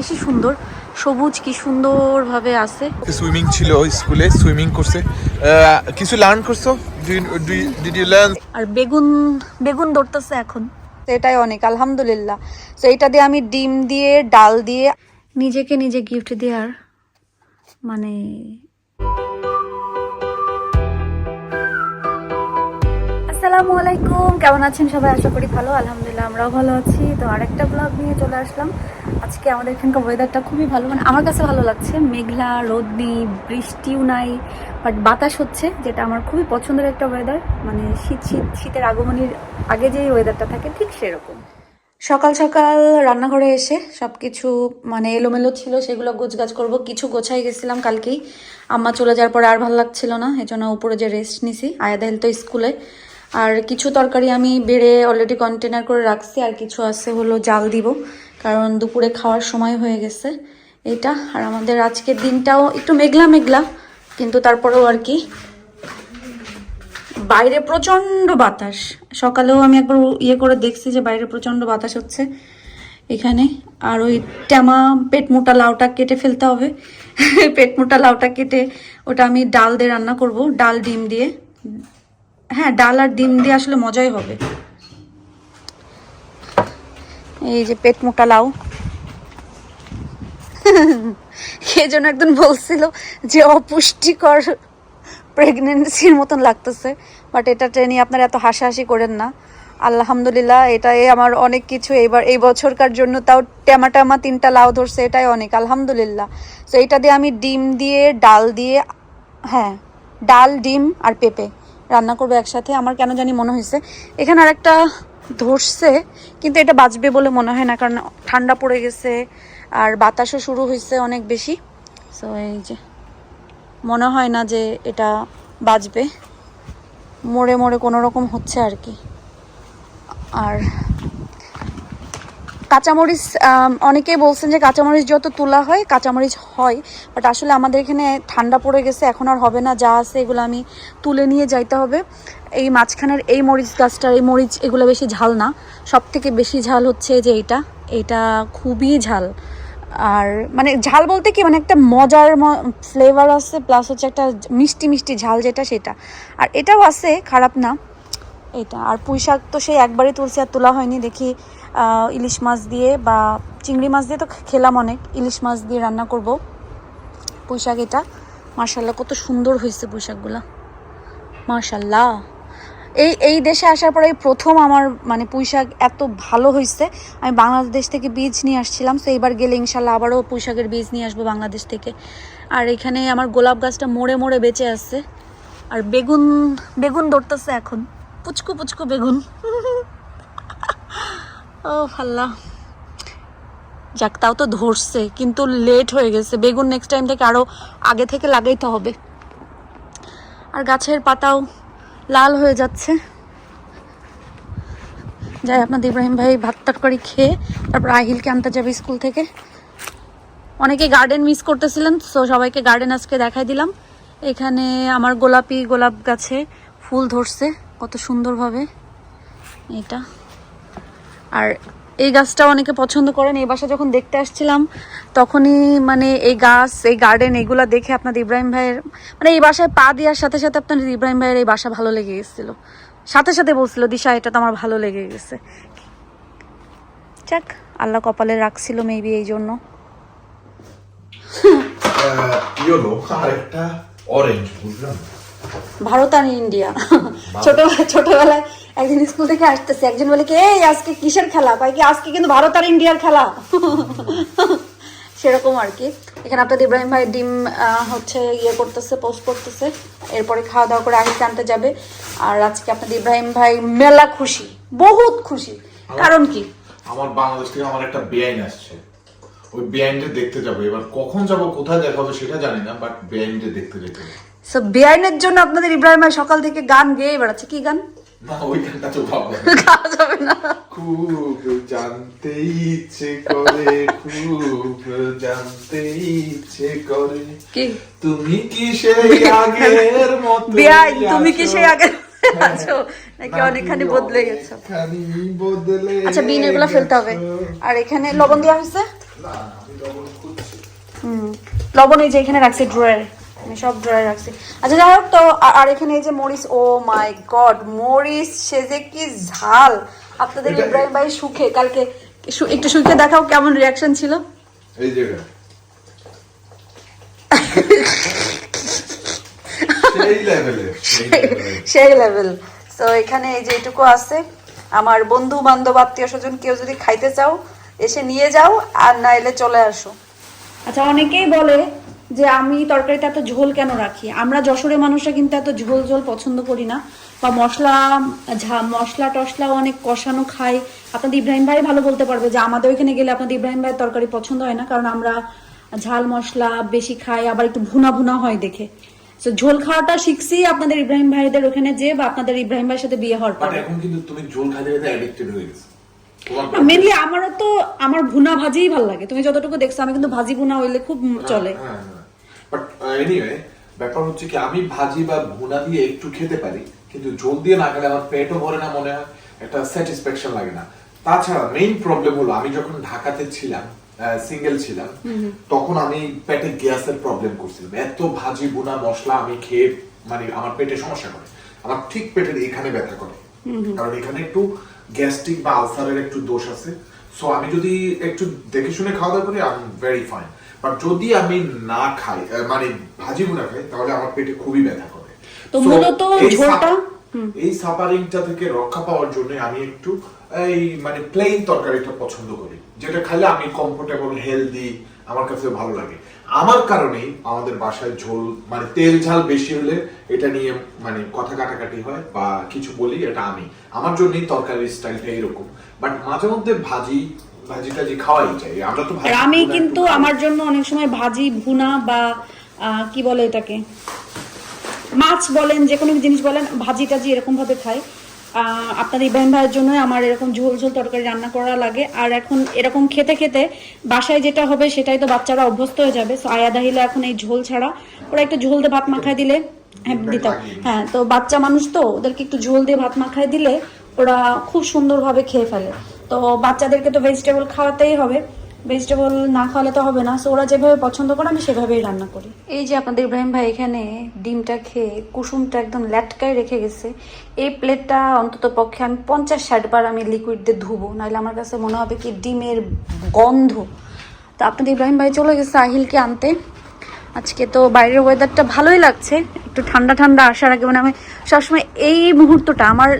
বেশি সুন্দর। সবুজ কি সুন্দর ভাবে আছে সুইমিং ছিল স্কুলে সুইমিং করছে। আহ, কিছু লার্ন করছ? ডিড ইউ লার্ন আর বেগুন বেগুন ধরতেছে এখন। এটাই অনেক আলহামদুলিল্লাহ। তো এটা দিয়ে আমি ডিম দিয়ে ডাল দিয়ে নিজেকে নিজে গিফট দেওয়ার মানে আসসালামু আলাইকুম। কেমন আছেন সবাই? আশা করি ভালো, আলহামদুলিল্লাহ আমরাও ভালো আছি। তো আরেকটা ব্লগ নিয়ে চলে আসলাম। আজকে আমাদের এখানকার ওয়েদারটা খুবই ভালো। মানে আমার কাছে ভালো লাগছে। মেঘলা রোদ নেই বৃষ্টিও নাই বাট বাতাস হচ্ছে, যেটা আমার খুবই পছন্দের একটা ওয়েদার মানে শীত শীত, শীতের আগমনের আগে যে ওয়েদারটা থাকে, ঠিক সেরকম। সকাল সকাল রান্নাঘরে এসে সব কিছু মানে এলোমেলো ছিল, সেগুলো গোছগাছ করব। কিছু গোছাই গেছিলাম কালকেই। আম্মা চলে যাওয়ার পরে আর ভালো লাগছিল না এই জন্য উপরে যে রেস্ট নিছি। আয়াদা হেল তো স্কুলে। আর কিছু তরকারি আমি বেড়ে অলরেডি কন্টেনার করে রাখছি, আর কিছু আছে হলো জাল দিব, কারণ দুপুরে খাওয়ার সময় হয়ে গেছে এটা। আর আমাদের আজকের দিনটাও একটু মেঘলা মেঘলা, কিন্তু তারপরেও আর কি। বাইরে প্রচণ্ড বাতাস। সকালেও আমি একবার ইয়ে করে দেখছি যে বাইরে প্রচণ্ড বাতাস হচ্ছে এখানে। আর ওই ট্যামা পেট মোটা লাউটা কেটে ফেলতে হবে। পেট মোটা লাউটা কেটে ওটা আমি ডাল দিয়ে রান্না করব, ডাল ডিম দিয়ে। হ্যাঁ ডাল আর ডিম দিয়ে আসলে মজাই হবে। এই যে পেট মোটা লাউ। কে যেন একদিন বলছিল যে, অপুষ্টিকর প্রেগনেন্সির মতন লাগতেছে। বাট এটা ট্রেনে আপনারা এত হাসাহাসি করেন না। আলহামদুলিল্লাহ, এটাই আমার অনেক কিছু। এইবার এই বছরকার জন্য তাও টেমা টেমা তিনটা লাউ ধরছে, এটাই অনেক। আলহামদুলিল্লাহ। তো এটা দিয়ে আমি ডিম দিয়ে, ডাল দিয়ে হ্যাঁ ডাল, ডিম আর পেঁপে। রান্না করব একসাথে, আমার কেন জানি মনে হয়েছে। এখানে আর একটা ধরছে, কিন্তু এটা বাঁচবে বলে মনে হয় না, কারণ ঠান্ডা পড়ে গেছে আর বাতাসও শুরু হয়েছে অনেক বেশি। সো এই যে, মনে হয় না যে এটা বাঁচবে মোড়ে মোড়ে কোনো রকম হচ্ছে আর কি। আর কাঁচামরিচ অনেকেই বলছেন যে কাঁচামরিচ যত তোলা হয়, কাঁচামরিচ হয়। বাট আসলে আমাদের এখানে ঠান্ডা পড়ে গেছে, এখন আর হবে না, যা আছে এগুলো আমি তুলে নিয়ে যাইতে হবে। এই মাঝখানের এই মরিচ গাছটার, এই মরিচ এগুলো বেশি ঝাল না। সব থেকে বেশি ঝাল হচ্ছে যে এইটা এটা খুবই ঝাল। আর মানে ঝাল বলতে কি মানে একটা মজার ফ্লেভার আছে প্লাস হচ্ছে একটা মিষ্টি মিষ্টি ঝাল যেটা সেটা। আর এটাও আছে, খারাপ না। এটা, আর পুঁই শাক তো সেই একবারই তুলছি আর তোলা হয়নি, দেখি ইলিশ মাছ দিয়ে বা চিংড়ি মাছ দিয়ে তো খেলাম অনেক। ইলিশ মাছ দিয়ে রান্না করব। পুঁই শাক এটা। মার্শাল্লাহ কত সুন্দর হয়েছে পুঁইশাকগুলা মার্শাল্লাহ এই এই দেশে আসার পরে প্রথম আমার মানে পুঁই শাক এত ভালো হয়েছে। আমি বাংলাদেশ থেকে বীজ নিয়ে আসছিলাম, তো এবার গেলে ইনশাল্লাহ আবারও পুঁই শাকের বীজ নিয়ে আসব বাংলাদেশ থেকে। আর এখানে আমার গোলাপ গাছটা মোড়ে মোড়ে বেঁচে আছে। আর বেগুন বেগুন ধরতেছে এখন। পুচকু পুচকু বেগুন। ও আল্লাহ। যাক, তাও তো ধরছে, কিন্তু লেট হয়ে গেছে। বেগুন নেক্সট টাইম থেকে আরও আগে থেকে লাগাইতে হবে। আর গাছের পাতাও লাল হয়ে যাচ্ছে। যাই আপনাদের ইব্রাহিম ভাই ভাত তরকারি খেয়ে তারপর আহিলকে আনতে যাবে স্কুল থেকে। অনেকে গার্ডেন মিস করতেছিলেন, তো সবাইকে গার্ডেন আজকে দেখাই দিলাম। এখানে আমার গোলাপি গোলাপ গাছে ফুল ধরছে, কত সুন্দরভাবে। এটা। আর এই গাছটা অনেকে পছন্দ করেন। এই বাসা যখন দেখতে আসছিলাম, তখনই মানে এই গাছ, এই গার্ডেন এগুলা দেখে আপনাদের ইব্রাহিম ভাইয়ের মানে এই বাসায় পা দেওয়ার সাথে সাথে আপনাদের ইব্রাহিম ভাইয়ের এই বাসা ভালো লেগে গেছিল। সাথে সাথে বলছিল, দিশা, এটা তো আমার ভালো লেগে গেছে। যাক, আল্লাহ কপালে রাখছিল মেবি এই জন্য। ইয়েলো আর একটা অরেঞ্জ বুঝলাম ভারত আর ইন্ডিয়া। ছোট ছোটবেলায় একদিন স্কুল থেকে আসতেছে একজন বলে কি এই আজকে কিসের খেলা? কয় কি আজকে কিন্তু ভারত আর ইন্ডিয়ার খেলা। সেরকম আর কি। এখানে আপনাদের ইব্রাহিম ভাই ডিম হচ্ছে ইয়ে করতেছে পোস্ট করতেছে। এরপরে খাওয়া দাওয়া করে আগে আনতে যাবে। আর আজকে আপনাদের ইব্রাহিম ভাই মেলা খুশি বহুত খুশি। কারণ কি? আমার বাংলাদেশ থেকে আমার একটা বেআইন আসছে। ওই বেআইনটা দেখতে যাব। এবার কখন যাব কোথায় দেখা হবে সেটা জানি না বাট বেআইনটা দেখতে যেতে। সো বেআইনের জন্য আপনাদের ইব্রাহিম ভাই সকাল থেকে গান গেয়ে বেড়াচ্ছে। কি গান? না ওই গানটা তো গাওয়া যাবে না। খুব জানতে ইচ্ছে করে খুব জানতে ইচ্ছে করে। কি? তুমি কি সেই আগের মতো বেআইন তুমি কি সেই আগে আছো? নাকি অনেকখানি বদলে গেছো? আচ্ছা বিন এগুলো ফেলতে হবে। আর এখানে লবণ দেওয়া হয়েছে? লবণ এই যে এখানে রাখছি ড্রয়ারে আমি সব ড্রয়ারে রাখছি। আচ্ছা যাই হোক তো আর এখানে এই যে মরিচ ও মাই গড মরিচ সে যে কি ঝাল। আপনাদের ইব্রাহিম ভাই সুখে কালকে একটু সুখে দেখাও কেমন রিয়াকশন ছিল। এই সেই লেভেল তো এখানে এই যে এটুকু আছে। আমার বন্ধু বান্ধব আত্মীয় স্বজন কেউ যদি খাইতে চাও এসে নিয়ে যাও আর না এলে চলে আসো। আচ্ছা অনেকেই বলে যে আমি তরকারিতে এত ঝোল কেন রাখি? আমরা যশোরের মানুষরা কিন্তু এত ঝোল ঝোল পছন্দ করি না। বা মশলা ঝা মশলা টশলাও অনেক কষানো খাই। আপনাদের ইব্রাহিম ভাই ভালো বলতে পারবে যে আমাদের ওইখানে গেলে আপনাদের ইব্রাহিম ভাইয়ের তরকারি পছন্দ হয় না কারণ আমরা ঝাল মশলা বেশি খাই আবার একটু ভুনা ভুনা হয় দেখে। তো ঝোল খাওয়াটা শিখছি আপনাদের ইব্রাহিম ভাইদের ওখানে যে বা আপনাদের ইব্রাহিম ভাইয়ের সাথে বিয়ে হওয়ার পরে। এখন কিন্তু তুমি ঝোল খাইতে খাইতে অ্যাডিক্টেড হয়ে গেছো। মেনলি আমারও তো আমার ভুনা ভাজিই ভালো লাগে। তুমি যতটুকু দেখছ আমি কিন্তু ভাজি ভুনা হইলে খুব চলে। বাট এনিওয়ে ব্যাপার হচ্ছে কি আমি ভাজি বা ভুনা দিয়ে একটু খেতে পারি কিন্তু ঝোল দিয়ে না খেলে আমার পেটও ভরে না মনে হয় একটা স্যাটিসফ্যাকশন লাগে না। তাছাড়া মেইন প্রবলেম হলো আমি যখন ঢাকাতে ছিলাম সিঙ্গেল ছিলাম তখন আমি পেটে গ্যাসের প্রবলেম করছিলাম। এত ভাজি বুনা মশলা আমি খেয়ে মানে আমার পেটে সমস্যা করে। আমার ঠিক পেটের এখানে ব্যথা করে। কারণ এখানে একটু গ্যাস্ট্রিক বা আলসারের একটু দোষ আছে। সো আমি যদি একটু দেখে শুনে খাওয়া দাওয়া করি I am very fine but যদি আমি না খাই মানে ভাজি গুনা খাই তাহলে আমার পেটে খুবই ব্যথা করে। তো মূলত ঝোলটা- এই সাফারিংটা থেকে রক্ষা পাওয়ার জন্য আমি একটু এই মানে প্লেন তরকারিটা পছন্দ করি যেটা খাইলে আমি কমফোর্টেবল হেলদি আমার কাছে ভালো লাগে। আমার কারণেই আমাদের বাসায় ঝোল মানে তেল ঝাল বেশি হলে এটা নিয়ে মানে কথা কাটাকাটি হয় বা কিছু বলি এটা আমি। আমার জন্যই তরকারির স্টাইলটা এরকম বাট মাঝে মধ্যে ভাজি ভাজি টাজি খাওয়াই চাই আমরা তো আর আমি কিন্তু আমার জন্য অনেক সময় ভাজি ভুনা বা কি বলে এটাকে? মাছ বলেন যে কোনো জিনিস বলেন ভাজি টাজি এরকম ভাবে খাই আপনার ইব্রাহিম ভাইয়ের জন্য আমার এরকম ঝোল ঝোল তরকারি রান্না করা লাগে। আর এখন এরকম খেতে খেতে বাসায় যেটা হবে সেটাই তো বাচ্চারা অভ্যস্ত হয়ে যাবে। সো আয়া দাহিলে এখন এই ঝোল ছাড়া ওরা একটু ঝোল দিয়ে ভাত মাখায় দিলে হ্যাঁ দিতাম হ্যাঁ তো বাচ্চা মানুষ তো ওদেরকে একটু ঝোল দিয়ে ভাত মাখায় দিলে ওরা খুব সুন্দরভাবে খেয়ে ফেলে। তো বাচ্চাদেরকে তো ভেজিটেবল খাওয়াতেই হবে। ভেজিটেবল না খাওয়ালে তো হবে না। সো ওরা যেভাবে পছন্দ করে, আমি সেভাবেই রান্না করি। এই যে আপনাদের ইব্রাহিম ভাই এখানে ডিমটা খেয়ে কুসুমটা একদম ল্যাটকায় রেখে গেছে, এই প্লেটটা অন্তত পক্ষে আমি পঞ্চাশ ষাট বার আমি লিকুইড দিয়ে ধুবো। নাহলে আমার কাছে মনে হবে কি ডিমের গন্ধ। তো আপনাদের ইব্রাহিম ভাই চলে গেছে আহিলকে আনতে। আজকে তো বাইরের ওয়েদারটা ভালোই লাগছে। একটু ঠান্ডা ঠান্ডা আসার আগে মানে আমি সবসময় এই মুহূর্তটা, আমার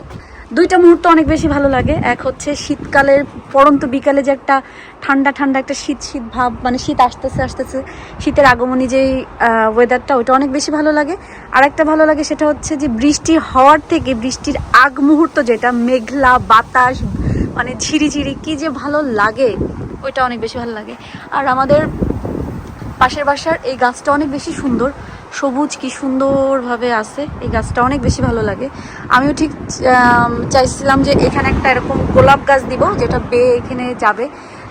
দুইটা মুহূর্ত অনেক বেশি ভালো লাগে। এক হচ্ছে শীতকালের, পরন্ত বিকালে যে একটা ঠান্ডা ঠান্ডা একটা শীত শীত ভাব মানে শীত আসতেছে আসতেছে। শীতের আগমনী যেই ওয়েদারটা ওটা অনেক বেশি ভালো লাগে। আর একটা ভালো লাগে সেটা হচ্ছে যে বৃষ্টি হওয়ার থেকে বৃষ্টির আগ মুহূর্ত যেটা, মেঘলা বাতাস মানে ঝিরিঝিরি, কি যে ভালো লাগে, ওইটা অনেক বেশি ভালো লাগে। আর আমাদের পাশের বাসার এই গাছটা অনেক বেশি সুন্দর। সবুজ কি সুন্দরভাবে আছে, এই গাছটা অনেক বেশি ভালো লাগে। আমিও ঠিক চাইছিলাম যে এখানে একটা এরকম গোলাপ গাছ দিব, যেটা বেয়ে এখানে যাবে।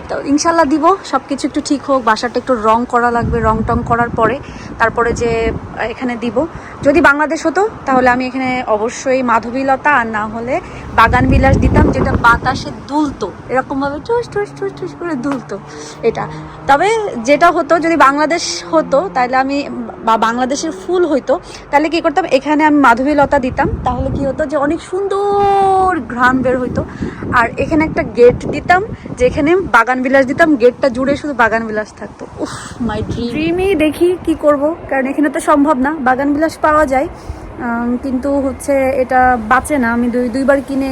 তো ইনশাল্লাহ দিব সব কিছু একটু ঠিক হোক, বাসাটা একটু রং করা লাগবে রং টং করার পরে তারপরে যে, এখানে দিব। যদি বাংলাদেশ হতো, তাহলে আমি এখানে অবশ্যই মাধবীলতা আর না হলে বাগান বিলাস দিতাম যেটা বাতাসে দুলতো। এরকমভাবে টুস টুস টুস টুস করে দুলতো এটা। তবে যেটা হতো, যদি বাংলাদেশ হতো, তাহলে আমি বা বাংলাদেশের ফুল হইতো, তাহলে কি করতাম? এখানে আমি মাধবীলতা দিতাম। তাহলে কি হতো যে, অনেক সুন্দর ঘ্রাণ বের হইতো। আর এখানে একটা গেট দিতাম, যেখানে বাগান বিলাস দিতাম। গেটটা জুড়ে শুধু বাগান বিলাস থাকতো। উফ মাই ড্রিম ড্রিমই দেখি কি করব, কারণ এখানে তো সম্ভব না। বাগান বিলাস পাওয়া যায়। কিন্তু হচ্ছে এটা বাঁচে না। আমি দুই দুইবার কিনে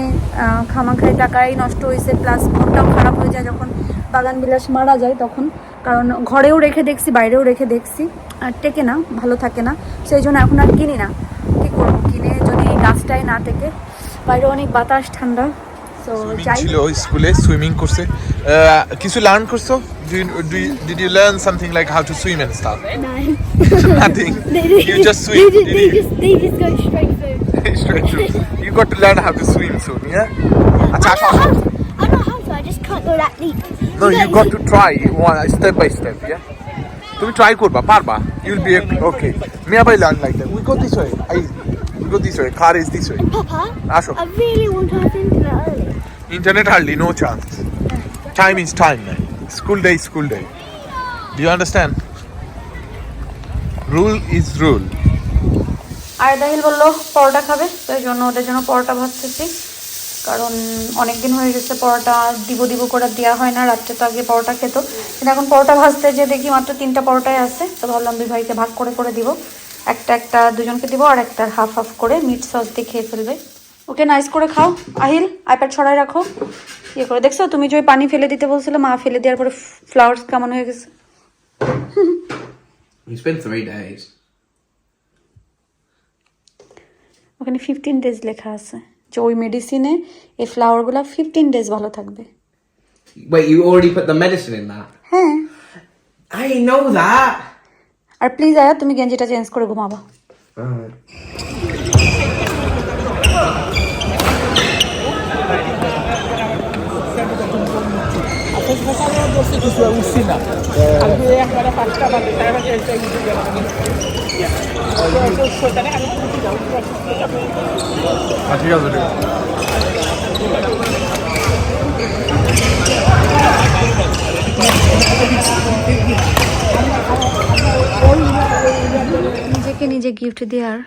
খামাখাই টাকাই নষ্ট হয়েছে প্লাস মনটাও খারাপ হয়ে যায় যখন বাগান বিলাস মারা যায় তখন। কারণ ঘরেও রেখে দেখছি বাইরেও রেখে দেখছি আর টেকে না ভালো থাকে না। সেই জন্য এখন আর কিনি না। কি করব? কিনে যদি গাছটাই না টেকে। বাইরে অনেক বাতাস ঠান্ডা। তো যাই ছিল স্কুলে সুইমিং করছে। কিছু লার্ন করছ? Did you learn something like how to swim and stuff No. Nothing They, you they, just they, swim just, they, just, they just go straight through. straight through you got to learn how to swim soon yeah আচ্ছা I আসো know, how আসো to, I know how to, I just can't go that deep. no you got to try one step by step yeah তুমি try করবা পারবা you'll be ওকে মিয়া ভাই learn like that we go this way I go this way. Car is this way. Papa, Asho. I really want to have internet early. Internet hardly, no chance. Time is time, man. School day school day. Do you understand? Rule is rule. আর দাহিল বলল, পরোটা খাবে তো এই জন্য ওদের জন্য পরোটা ভাজতেছি কারণ অনেক দিন হয়ে গেছে পরোটা দিব দিব করে দেওয়া হয় না, রাত্রে তো আগে পরোটা খেত কিন্তু এখন পরোটা ভাজতে যে দেখি মাত্র তিনটা পরোটাই আছে, তো ভাবলাম দুই ভাইকে ভাগ করে করে দিব একটা একটা দুজনকে দিব আর একটা হাফ হাফ করে মিট সস দিয়ে খেয়ে ফেলবে ওকে নাইস করে খাও। আহিল আইপ্যাড ছড়াই রাখো। ইয়ে করে দেখছ? তুমি যে পানি ফেলে দিতে বলছিলে মা ফেলে দেওয়ার পরে ফ্লাওয়ার্স কেমন হয়ে গেছে। It's been three days. ওখানে ফিফটিন ডেজ লেখা আছে যে ওই মেডিসিনে এই ফ্লাওয়ারগুলো ফিফটিন ডেজ ভালো থাকবে। Wait, you already put the medicine in that? হ্যাঁ। I know that. আর প্লিজ আয়া তুমি গেঞ্জিটা চেঞ্জ করে ঘুমাবা। ঠিক আছে, নিজেকে নিজে গিফট দেওয়ার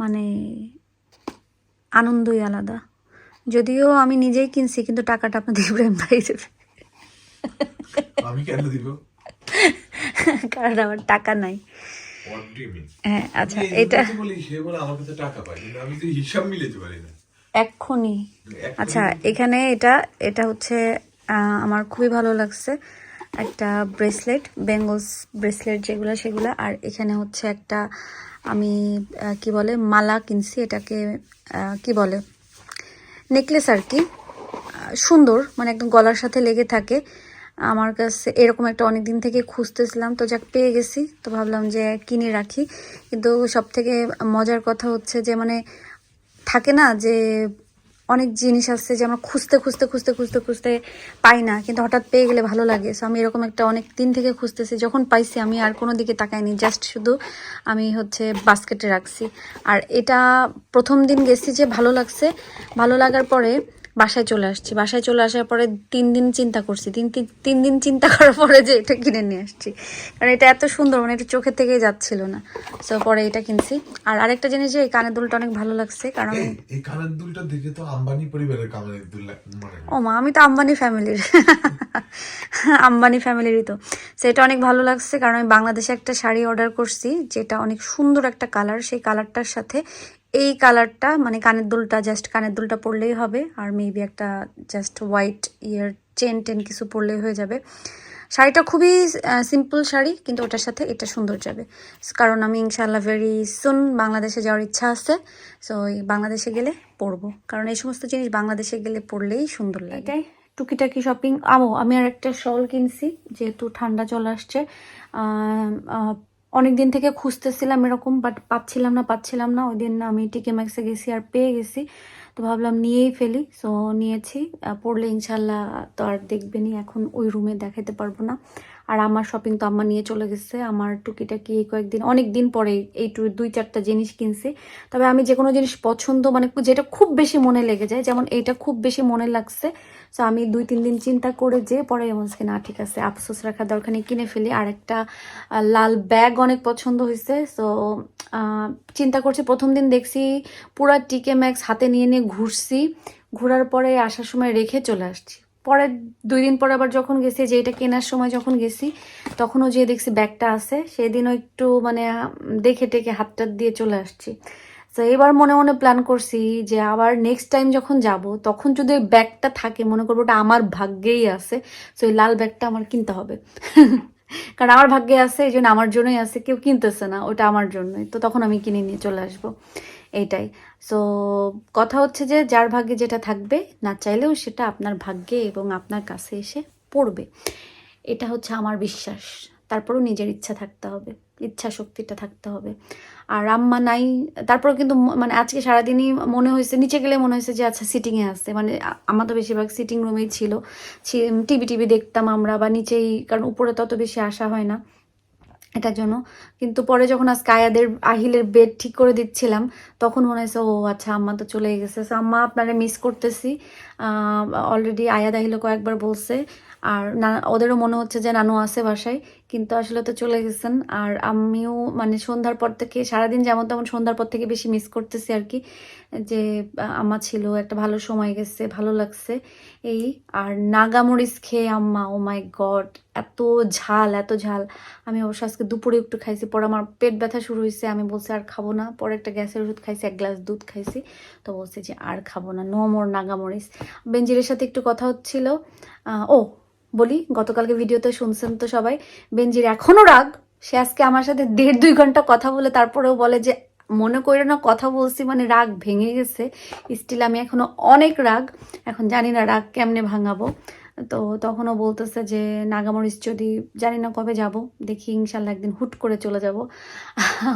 মানে আনন্দই আলাদা। যদিও আমি নিজেই কিনছি কিন্তু টাকাটা আপনাদের ইব্রাহিম ভাই দেবে আমি কেন দিব? কারণ আমার টাকা নাই? হ্যাঁ আচ্ছা এটা যদি বলি সে বলে আমার কাছে টাকা পাই কিন্তু আমি তো হিসাব মিলাতে পারি না। এক্ষুনি। আচ্ছা এখানে এটা এটা হচ্ছে আমার খুবই ভালো লাগছে একটা ব্রেসলেট বেঙ্গলস ব্রেসলেট যেগুলো সেগুলো। আর এখানে হচ্ছে একটা আমি কি বলে মালা কিনছি এটাকে কি বলে নেকলেস আর কি। সুন্দর মানে একদম গলার সাথে লেগে থাকে। আমার কাছে এরকম একটা অনেক দিন থেকে খুঁজতেছিলাম। তো যাক, পেয়ে গেছি। তো ভাবলাম যে কিনে রাখি। কিন্তু সব থেকে মজার কথা হচ্ছে যে মানে থাকে না যে, অনেক জিনিস আছে যে আমরা খুঁজতে খুঁজতে খুঁজতে খুঁজতে খুঁজতে পাই না। কিন্তু হঠাৎ পেয়ে গেলে ভালো লাগে। সো আমি এরকম একটা অনেক দিন থেকে খুঁজতেছি। যখন পাইছি, আমি আর কোনো দিকে তাকাইনি। জাস্ট শুধু আমি হচ্ছে বাস্কেটে রাখছি। আর এটা প্রথম দিন গেছি যে ভালো লাগছে। ভালো লাগার পরে বাসায় চলে আসছি। বাসায় চলে আসার পরে তিন দিন চিন্তা করছি। তিন তিন- দিন চিন্তা করার পরে যে এটা কিনে নিয়ে আসছি। কারণ এটা এত সুন্দর মানে এটা চোখের থেকে যাচ্ছিল না। সো পরে এটা কিনছি। আর আরেকটা জিনিস যে এই কানের দুলটা অনেক ভালো লাগছে কারণ এই কানের দুলটা দেখে তো আম্বানি পরিবারের কানের দুল লাগ- ও মা আমি তো আম্বানি ফ্যামিলির। আম্বানি ফ্যামিলিরই তো। সেটা অনেক ভালো লাগছে কারণ আমি বাংলাদেশে একটা শাড়ি অর্ডার করছি যেটা অনেক সুন্দর একটা কালার। সেই কালারটার সাথে এই কালারটা মানে কানের দুলটা জাস্ট কানের দুলটা পরলেই হবে, আর মেবি একটা জাস্ট হোয়াইট ইয়ার চেন টেন কিছু পরলেই হয়ে যাবে। শাড়িটা খুবই সিম্পল শাড়ি, কিন্তু ওটার সাথে এটা সুন্দর যাবে। কারণ আমি ইনশাল্লাহ ভেরি সুন বাংলাদেশে যাওয়ার ইচ্ছা আছে সো বাংলাদেশে গেলে পরবো। কারণ এই সমস্ত জিনিস বাংলাদেশে গেলে পরলেই সুন্দর লাগে। এটাই টুকিটাকি শপিং আমো আমি আর একটা শল কিনছি, যেহেতু ঠান্ডা চলে আসছে অনেক দিন থেকে খুঁজতেছিলাম এরকম বাট পাচ্ছিলাম না পাচ্ছিলাম না। ওই দিন আমি টিকে ম্যাক্সে গেছি আর পেয়ে গেছি। তো ভাবলাম নিয়েই ফেলি। সো নিয়েছি। পড়লে ইনশাল্লাহ তো আর দেখবেনই, এখন ওই রুমে দেখাতে পারব না। আর আমার শপিং তো আম্মা নিয়ে চলে গেছে। আমার টুকিটাকি এই কয়েকদিন অনেক দিন পরে এই টু- দুই, চারটা জিনিস কিনছি। তবে আমি যে কোনো জিনিস পছন্দ মানে যেটা খুব বেশি মনে লেগে যায়, যেমন এইটা খুব বেশি মনে লাগছে সো আমি দুই, তিন দিন চিন্তা করে যে পরে এমন না, ঠিক আছে, আফসোস রাখার দরকার নেই, কিনে ফেলি। আর একটা লাল ব্যাগ অনেক পছন্দ হয়েছে সো চিন্তা করছি, প্রথম দিন দেখছি পুরা টিকে ম্যাক্স হাতে নিয়ে নিয়ে ঘুরছি। ঘোরার পরে আসার সময় রেখে চলে আসছি। পরে দুই দিন পরে আবার যখন গেছি, যে এটা কেনার সময় যখন গেছি, তখনও যে দেখছি ব্যাগটা আছে, সেদিনও একটু মানে দেখে টেকে হাতটা দিয়ে চলে আসছি। তো এবার মনে মনে প্ল্যান করছি যে আবার নেক্সট টাইম যখন যাব, তখন যদি ওই ব্যাগটা থাকে, মনে করব ওটা আমার ভাগ্যেই আছে, তো ওই লাল ব্যাগটা আমার কিনতে হবে। কারণ আমার ভাগ্যে আছে, এই জন্য আমার জন্যই আছে, কেউ কিনতেছে না, ওটা আমার জন্যই। তো তখন আমি কিনে নিয়ে চলে আসব, এইটাই। সো কথা হচ্ছে যে যার ভাগ্যে যেটা থাকবে, না চাইলেও সেটা আপনার ভাগ্যে এবং আপনার কাছে এসে পড়বে। এটা হচ্ছে আমার বিশ্বাস। তারপরেও নিজের ইচ্ছা থাকতে হবে, ইচ্ছা শক্তিটা থাকতে হবে। আর আম্মা নাই। তারপরে কিন্তু মানে আজকে সারাদিনই মনে হয়েছে, নিচে গেলে মনে হয়েছে যে আচ্ছা সিটিংয়ে আসছে মানে আমার তো বেশিরভাগ সিটিং রুমেই ছিল। টিভি টিভি দেখতাম আমরা বা নিচেই, কারণ উপরে তত বেশি আসা হয় না এটার জন্য। কিন্তু পরে যখন আজকে আয়াদের আহিলের বেড ঠিক করে দিচ্ছিলাম, তখন মনে হয়েছে, ও আচ্ছা আম্মা তো চলে গেছে। আম্মা আপনারা মিস করতেছি। অলরেডি আয়াদ আহিলও কয়েকবার বলছে। আর না, ওদেরও মনে হচ্ছে যে নানু আছে বাসায়। কিন্তু আসলে তো চলে গেছেন। আর আমিও মানে সন্ধ্যার পর থেকে, সারাদিন যেমন তেমন সন্ধ্যার পর থেকে বেশি মিস করতেছি আর কি, যে আম্মা ছিল, একটা ভালো সময় গেছে, ভালো লাগছে। এই, আর নাগামরিচ খেয়ে আম্মা ও মাই গড এত ঝাল এত ঝাল। আমি অবশ্য আজকে দুপুরে একটু খাইছি, পরে আমার পেট ব্যথা শুরু হয়েছে। আমি বলছি, আর খাব না। পরে একটা গ্যাসের ওষুধ খাইছি, এক গ্লাস দুধ খাইছি। তো বলছি যে, আর খাব না নো মোর নাগামরিচ। বেঞ্জিরের সাথে একটু কথা হচ্ছিল ও বলি, গতকালকে ভিডিওতে শুনছেন তো সবাই বেঞ্জির এখনও রাগ, সে আজকে আমার সাথে দেড় দুই ঘণ্টা কথা বলে তারপরেও বলে যে, মনে করে না কথা বলছি মানে রাগ ভেঙে গেছে স্টিল আমি এখনও অনেক রাগ, এখন জানি না রাগ কেমনে ভাঙাবো। তো তখনও বলতেছে যে, নাগামরিচ যদি জানি না কবে যাব, দেখি ইনশাল্লাহ একদিন হুট করে চলে যাব।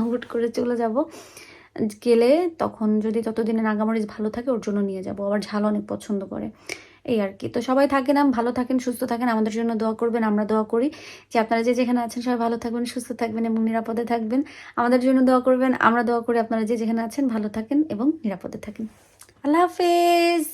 হুট করে চলে যাব, গেলে তখন যদি ততদিনে নাগামরিচ ভালো থাকে, ওর জন্য নিয়ে যাব, আবার ঝাল অনেক পছন্দ করে। এই আর কি। তো সবাই থাকেন ভালো থাকেন, সুস্থ থাকেন, আমাদের জন্য দোয়া করবেন, আমরা দোয়া করি। যে আপনারা যে যেখানে আছেন, সবাই ভালো থাকবেন, সুস্থ থাকবেন এবং নিরাপদে থাকবেন। আমাদের জন্য দোয়া করবেন, আমরা দোয়া করি আপনারা যে যেখানে আছেন, ভালো থাকেন এবং নিরাপদে থাকেন। আল্লাহ হাফেজ!